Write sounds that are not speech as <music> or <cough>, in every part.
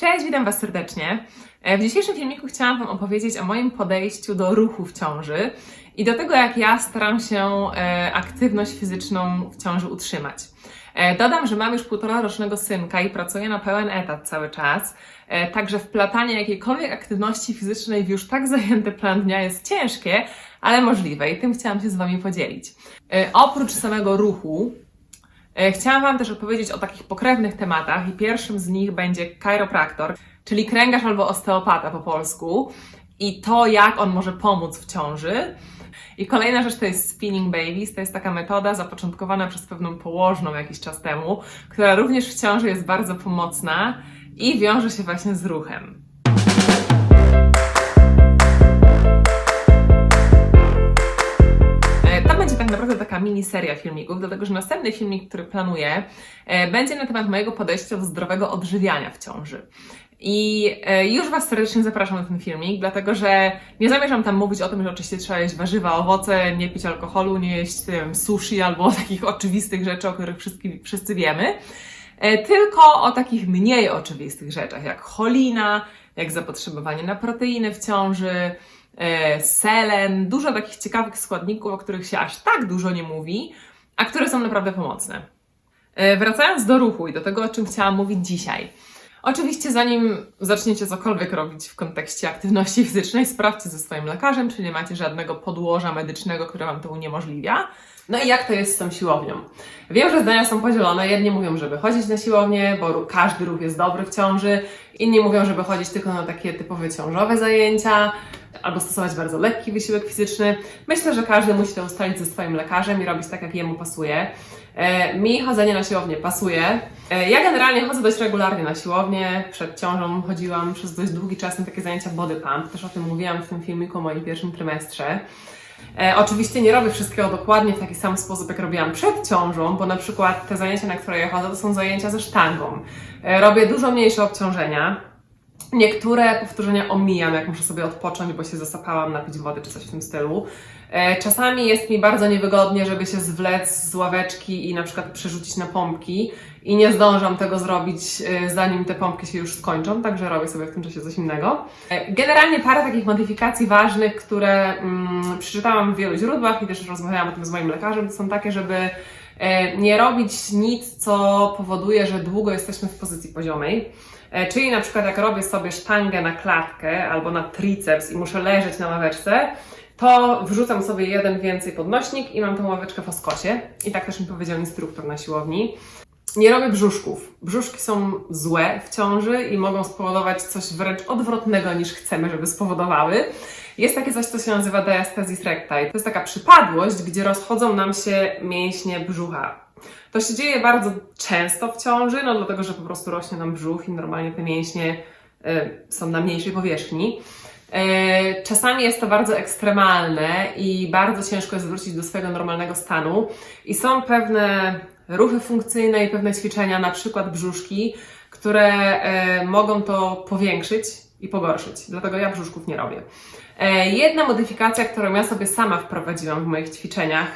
Cześć, witam Was serdecznie. E, W dzisiejszym filmiku chciałam Wam opowiedzieć o moim podejściu do ruchu w ciąży i do tego, jak ja staram się e, aktywność fizyczną w ciąży utrzymać. E, Dodam, że mam już półtora rocznego synka i pracuję na pełen etat cały czas, także wplatanie jakiejkolwiek aktywności fizycznej w już tak zajęty plan dnia jest ciężkie, ale możliwe i tym chciałam się z Wami podzielić. Oprócz samego ruchu, Chciałam Wam też opowiedzieć o takich pokrewnych tematach i pierwszym z nich będzie chiropraktor, czyli kręgarz albo osteopata po polsku i to, jak on może pomóc w ciąży. I kolejna rzecz to jest spinning babies. To jest taka metoda zapoczątkowana przez pewną położną jakiś czas temu, która również w ciąży jest bardzo pomocna i wiąże się właśnie z ruchem. Tak naprawdę taka mini seria filmików, dlatego że następny filmik, który planuję, e, będzie na temat mojego podejścia do zdrowego odżywiania w ciąży. I e, już Was serdecznie zapraszam na ten filmik, dlatego że nie zamierzam tam mówić o tym, że oczywiście trzeba jeść warzywa, owoce, nie pić alkoholu, nie jeść wiem, sushi albo <laughs> takich oczywistych rzeczy, o których wszyscy, wszyscy wiemy, e, tylko o takich mniej oczywistych rzeczach, jak cholina, jak zapotrzebowanie na proteiny w ciąży, selen, dużo takich ciekawych składników, o których się aż tak dużo nie mówi, a które są naprawdę pomocne. E, Wracając do ruchu i do tego, o czym chciałam mówić dzisiaj. Oczywiście, zanim zaczniecie cokolwiek robić w kontekście aktywności fizycznej, sprawdźcie ze swoim lekarzem, czy nie macie żadnego podłoża medycznego, które Wam to uniemożliwia. No i jak to jest z tą siłownią? Wiem, że zdania są podzielone. Jedni mówią, żeby chodzić na siłownię, bo każdy ruch jest dobry w ciąży. Inni mówią, żeby chodzić tylko na takie typowe ciążowe zajęcia albo stosować bardzo lekki wysiłek fizyczny. Myślę, że każdy musi to ustalić ze swoim lekarzem i robić tak, jak jemu pasuje. E, mi chodzenie na siłownię pasuje. E, ja generalnie chodzę dość regularnie na siłownię. Przed ciążą chodziłam przez dość długi czas na takie zajęcia body pump. Też o tym mówiłam w tym filmiku o moim pierwszym trymestrze. E, oczywiście nie robię wszystkiego dokładnie w taki sam sposób, jak robiłam przed ciążą, bo na przykład te zajęcia, na które ja chodzę, to są zajęcia ze sztangą. Robię dużo mniejsze obciążenia. Niektóre powtórzenia omijam, jak muszę sobie odpocząć, bo się zasapałam napić wody czy coś w tym stylu. E, Czasami jest mi bardzo niewygodnie, żeby się zwlec z ławeczki i na przykład przerzucić na pompki i nie zdążam tego zrobić, e, zanim te pompki się już skończą, także robię sobie w tym czasie coś innego. E, Generalnie parę takich modyfikacji ważnych, które mm, przeczytałam w wielu źródłach i też rozmawiałam o tym z moim lekarzem, to są takie, żeby nie robić nic, co powoduje, że długo jesteśmy w pozycji poziomej. E, Czyli na przykład jak robię sobie sztangę na klatkę albo na triceps i muszę leżeć na ławeczce, to wrzucam sobie jeden więcej podnośnik i mam tą ławeczkę w oskocie. I tak też mi powiedział instruktor na siłowni. Nie robię brzuszków. Brzuszki są złe w ciąży i mogą spowodować coś wręcz odwrotnego niż chcemy, żeby spowodowały. Jest takie coś, co się nazywa diastasis recti. To jest taka przypadłość, gdzie rozchodzą nam się mięśnie brzucha. To się dzieje bardzo często w ciąży, no dlatego, że po prostu rośnie nam brzuch i normalnie te mięśnie y, są na mniejszej powierzchni. E, Czasami jest to bardzo ekstremalne i bardzo ciężko jest wrócić do swojego normalnego stanu. I są pewne ruchy funkcyjne i pewne ćwiczenia, na przykład brzuszki, które e, mogą to powiększyć i pogorszyć. Dlatego ja brzuszków nie robię. E, Jedna modyfikacja, którą ja sobie sama wprowadziłam w moich ćwiczeniach,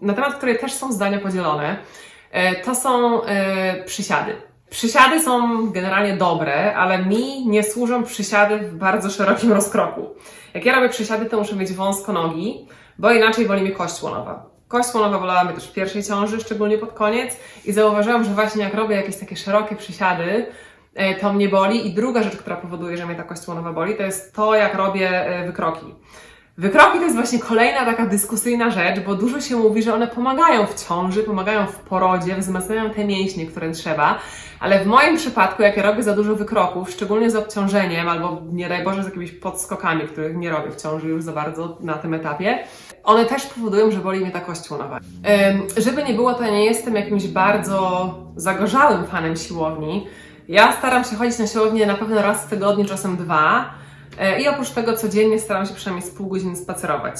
na temat której też są zdania podzielone, to są przysiady. Przysiady są generalnie dobre, ale mi nie służą przysiady w bardzo szerokim rozkroku. Jak ja robię przysiady, to muszę mieć wąsko nogi, bo inaczej boli mnie kość łonowa. Kość łonowa bolała mnie też w pierwszej ciąży, szczególnie pod koniec i zauważyłam, że właśnie jak robię jakieś takie szerokie przysiady, e, to mnie boli. I druga rzecz, która powoduje, że mnie ta kość łonowa boli, to jest to, jak robię e, wykroki. Wykroki to jest właśnie kolejna taka dyskusyjna rzecz, bo dużo się mówi, że one pomagają w ciąży, pomagają w porodzie, wzmacniają te mięśnie, które trzeba, ale w moim przypadku, jak ja robię za dużo wykroków, szczególnie z obciążeniem albo nie daj Boże z jakimiś podskokami, których nie robię w ciąży już za bardzo na tym etapie, one też powodują, że boli mnie ta kość łonowa. Żeby nie było, to ja nie jestem jakimś bardzo zagorzałym fanem siłowni. Ja staram się chodzić na siłownię na pewno raz w tygodniu, czasem dwa. E, I oprócz tego codziennie staram się przynajmniej z pół godziny spacerować.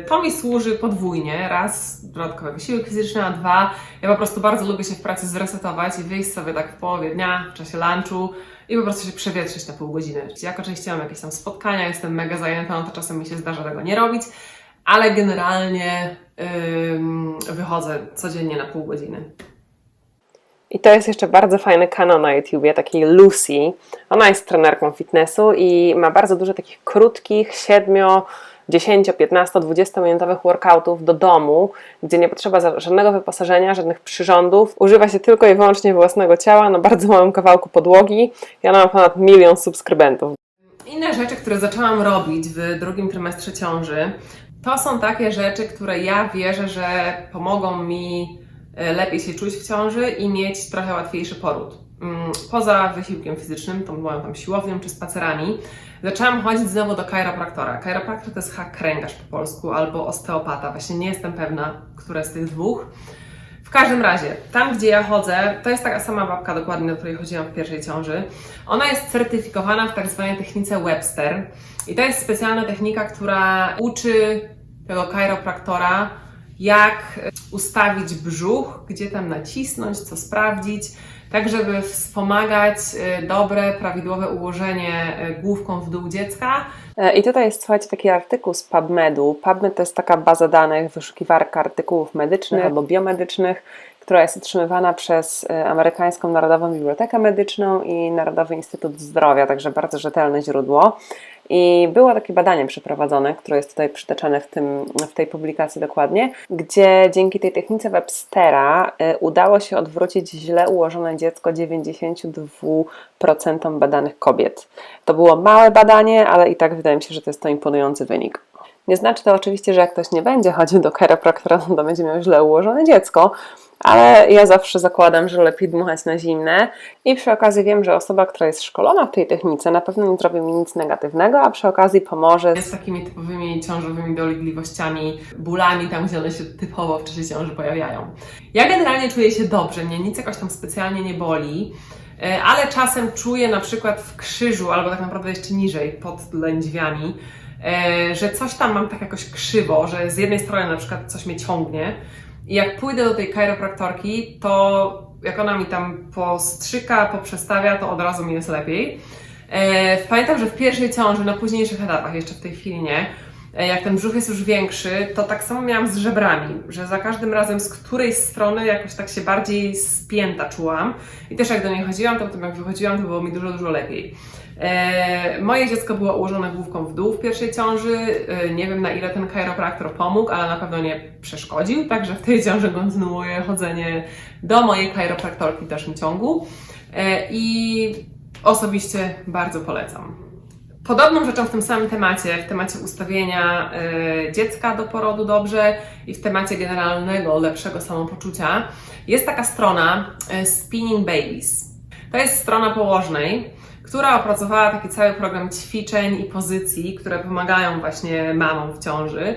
E, To mi służy podwójnie. Raz dodatkowy wysiłek fizyczny, a dwa ja po prostu bardzo lubię się w pracy zresetować i wyjść sobie tak w połowie dnia, w czasie lunchu i po prostu się przewietrzyć na pół godziny. Jak oczywiście mam jakieś tam spotkania, jestem mega zajęta, no to czasem mi się zdarza tego nie robić, ale generalnie wychodzę codziennie na pół godziny. I to jest jeszcze bardzo fajny kanał na YouTubie, takiej Lucy. Ona jest trenerką fitnessu i ma bardzo dużo takich krótkich, 7, 10, 15, 20 minutowych workoutów do domu, gdzie nie potrzeba żadnego wyposażenia, żadnych przyrządów. Używa się tylko i wyłącznie własnego ciała na bardzo małym kawałku podłogi. Ja mam ponad milion subskrybentów. Inne rzeczy, które zaczęłam robić w drugim trymestrze ciąży, to są takie rzeczy, które ja wierzę, że pomogą mi lepiej się czuć w ciąży i mieć trochę łatwiejszy poród. Mm, Poza wysiłkiem fizycznym, tą moją tam siłownią czy spacerami, zaczęłam chodzić znowu do chiropraktora. Chiropraktor to jest hak kręgarz po polsku albo osteopata. Właśnie nie jestem pewna, które z tych dwóch. W każdym razie, tam gdzie ja chodzę, to jest taka sama babka dokładnie, do której chodziłam w pierwszej ciąży. Ona jest certyfikowana w tak zwanej technice Webster. I to jest specjalna technika, która uczy tego chiropraktora, jak ustawić brzuch, gdzie tam nacisnąć, co sprawdzić, tak żeby wspomagać e, dobre, prawidłowe ułożenie e, główką w dół dziecka, E, I tutaj jest, słuchajcie, taki artykuł z PubMedu. PubMed to jest taka baza danych, wyszukiwarka artykułów medycznych albo biomedycznych, która jest utrzymywana przez e, Amerykańską Narodową Bibliotekę Medyczną i Narodowy Instytut Zdrowia, także bardzo rzetelne źródło. I było takie badanie przeprowadzone, które jest tutaj przytoczone w, tym, w tej publikacji dokładnie, gdzie dzięki tej technice Webstera y, udało się odwrócić źle ułożone dziecko 92% badanych kobiet. To było małe badanie, ale i tak wydaje mi się, że to jest to imponujący wynik. Nie znaczy to oczywiście, że jak ktoś nie będzie chodził do chiropraktora, to będzie miał źle ułożone dziecko, ale ja zawsze zakładam, że lepiej dmuchać na zimne i przy okazji wiem, że osoba, która jest szkolona w tej technice na pewno nie zrobi mi nic negatywnego, a przy okazji pomoże z takimi typowymi ciążowymi dolegliwościami, bólami, tam gdzie one się typowo w czasie ciąży pojawiają. Ja generalnie czuję się dobrze, mnie nic jakoś tam specjalnie nie boli, e, ale czasem czuję na przykład w krzyżu, albo tak naprawdę jeszcze niżej, pod lędźwiami, e, że coś tam mam tak jakoś krzywo, że z jednej strony na przykład coś mnie ciągnie i jak pójdę do tej chiropraktorki, to jak ona mi tam postrzyka, poprzestawia, to od razu mi jest lepiej. E, pamiętam, że w pierwszej ciąży, na późniejszych etapach, jeszcze w tej chwili nie, jak ten brzuch jest już większy, to tak samo miałam z żebrami, że za każdym razem z którejś strony jakoś tak się bardziej spięta czułam. I też jak do niej chodziłam, to potem jak wychodziłam, to było mi dużo, dużo lepiej. E, moje dziecko było ułożone główką w dół w pierwszej ciąży. E, nie wiem na ile ten chiropraktor pomógł, ale na pewno nie przeszkodził, także w tej ciąży kontynuuję chodzenie do mojej chiropraktorki w dalszym ciągu. E, I osobiście bardzo polecam. Podobną rzeczą w tym samym temacie, w temacie ustawienia e, dziecka do porodu dobrze i w temacie generalnego, lepszego samopoczucia, jest taka strona e, Spinning Babies. To jest strona położnej, która opracowała taki cały program ćwiczeń i pozycji, które pomagają właśnie mamom w ciąży.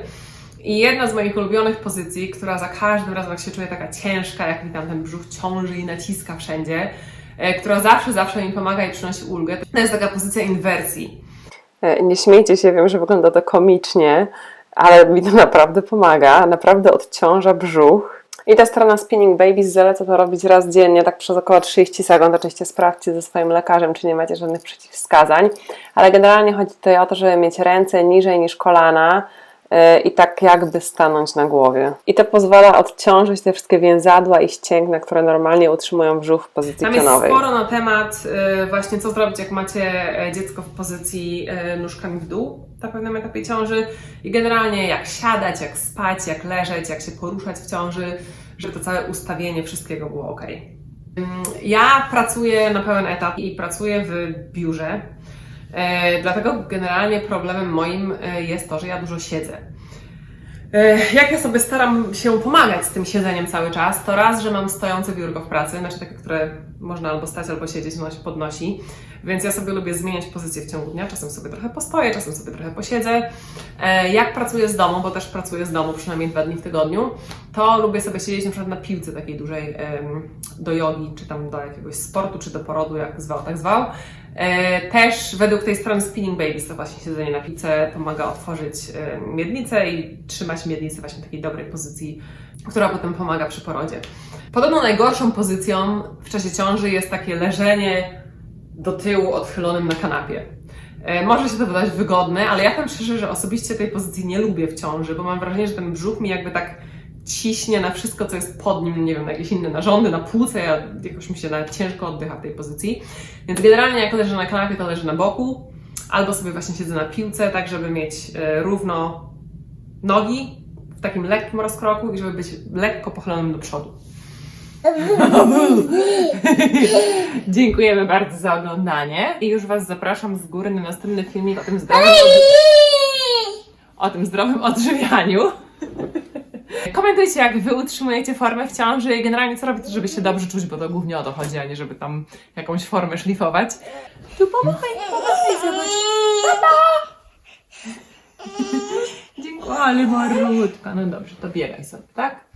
I jedna z moich ulubionych pozycji, która za każdym razem jak się czuję taka ciężka, jak mi tam ten brzuch ciąży i naciska wszędzie, e, która zawsze, zawsze mi pomaga i przynosi ulgę, to jest taka pozycja inwersji. E, Nie śmiejcie się, wiem, że wygląda to komicznie, ale mi to naprawdę pomaga. Naprawdę odciąża brzuch. I ta strona Spinning Babies zaleca to robić raz dziennie, tak przez około 30 sekund. Oczywiście sprawdźcie ze swoim lekarzem, czy nie macie żadnych przeciwwskazań. Ale generalnie chodzi tutaj o to, żeby mieć ręce niżej niż kolana i tak jakby stanąć na głowie. I to pozwala odciążyć te wszystkie więzadła i ścięgna, które normalnie utrzymują brzuch w pozycji Tam jest pionowej. sporo na temat y, właśnie co zrobić, jak macie e, dziecko w pozycji e, nóżkami w dół na pewnym etapie ciąży i generalnie jak siadać, jak spać, jak leżeć, jak się poruszać w ciąży, żeby to całe ustawienie wszystkiego było ok. Ja pracuję na pełen etat i pracuję w biurze, e, dlatego generalnie problemem moim e, jest to, że ja dużo siedzę. E, Jak ja sobie staram się pomagać z tym siedzeniem cały czas, to raz, że mam stojące biurko w pracy, znaczy takie, które można albo stać, albo siedzieć, ono się podnosi, więc ja sobie lubię zmieniać pozycję w ciągu dnia, czasem sobie trochę postoję, czasem sobie trochę posiedzę. E, Jak pracuję z domu, bo też pracuję z domu przynajmniej dwa dni w tygodniu, to lubię sobie siedzieć na przykład na piłce takiej dużej do jogi, czy tam do jakiegoś sportu, czy do porodu, jak zwał, tak zwał. E, Też według tej strony Spinning Babies to właśnie siedzenie na piłce pomaga otworzyć miednicę i trzymać miednicę właśnie w takiej dobrej pozycji, która potem pomaga przy porodzie. Podobno najgorszą pozycją w czasie ciąży jest takie leżenie do tyłu odchylonym na kanapie. E, Może się to wydać wygodne, ale ja powiem szczerze, że osobiście tej pozycji nie lubię w ciąży, bo mam wrażenie, że ten brzuch mi jakby tak ciśnie na wszystko, co jest pod nim, nie wiem, na jakieś inne narządy, na płuce, ja jakoś mi się nawet ciężko oddycha w tej pozycji. Więc generalnie jak leżę na kanapie, to leżę na boku, albo sobie właśnie siedzę na piłce, tak żeby mieć e, równo nogi w takim lekkim rozkroku i żeby być lekko pochylonym do przodu. <laughs> Dziękujemy bardzo za oglądanie i już Was zapraszam z góry na następny filmik o tym zdrowym, o tym zdrowym odżywianiu. Komentujcie, jak Wy utrzymujecie formę w ciąży i generalnie co robicie, żeby się dobrze czuć, bo to głównie o to chodzi, a nie żeby tam jakąś formę szlifować. Tu pomachaj, pomachaj, zobacz. Dziękuję, ale marutka. No dobrze, to biegaj sobie, tak?